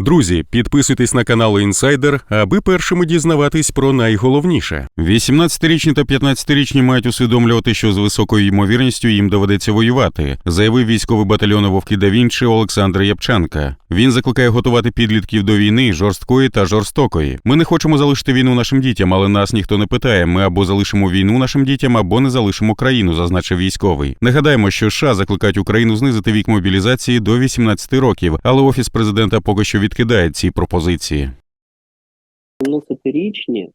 Друзі, підписуйтесь на канал Інсайдер, аби першими дізнаватись про найголовніше. 18-річні та 15-річні мають усвідомлювати, що з високою ймовірністю їм доведеться воювати, заявив військовий батальйон Вовки да Вінчі Олександр Япчанка. Він закликає готувати підлітків до війни жорсткої та жорстокої. Ми не хочемо залишити війну нашим дітям, але нас ніхто не питає. Ми або залишимо війну нашим дітям, або не залишимо країну, зазначив військовий. Нагадаємо, що США закликають Україну знизити вік мобілізації до 18 років, але офіс президента поки що відкидає ці пропозиції. 17-річні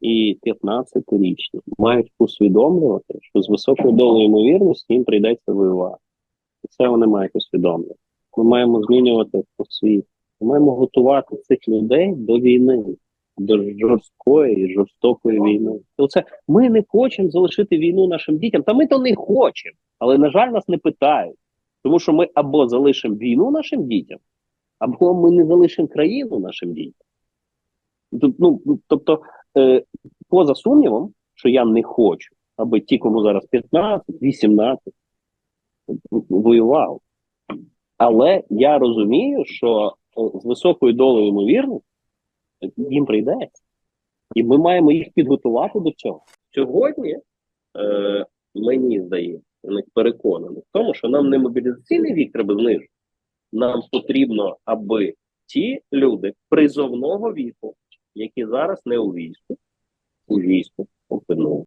і 15-річні мають усвідомлювати, що з високою долею ймовірності їм прийдеться воювати. І це вони мають усвідомлювати. Ми маємо змінювати освіту. Ми маємо готувати цих людей до війни, до жорсткої і жорстокої війни. Оце ми не хочемо залишити війну нашим дітям. Та ми то не хочемо, але на жаль, нас не питають. Тому що ми або залишимо війну нашим дітям, або ми не залишимо країну нашим дітям. Тут, Ну, тобто, е, поза сумнівом, що я не хочу, аби ті, кому зараз 15, 18, воював. Але я розумію, що е, з високою долею ймовірності їм прийдеться. І ми маємо їх підготувати до цього. Сьогодні е, мені здається, навіть переконаний в тому, що нам не мобілізаційний вік треба знижити. Нам потрібно, аби ті люди призовного віку, які зараз не у війську, у війську опинили.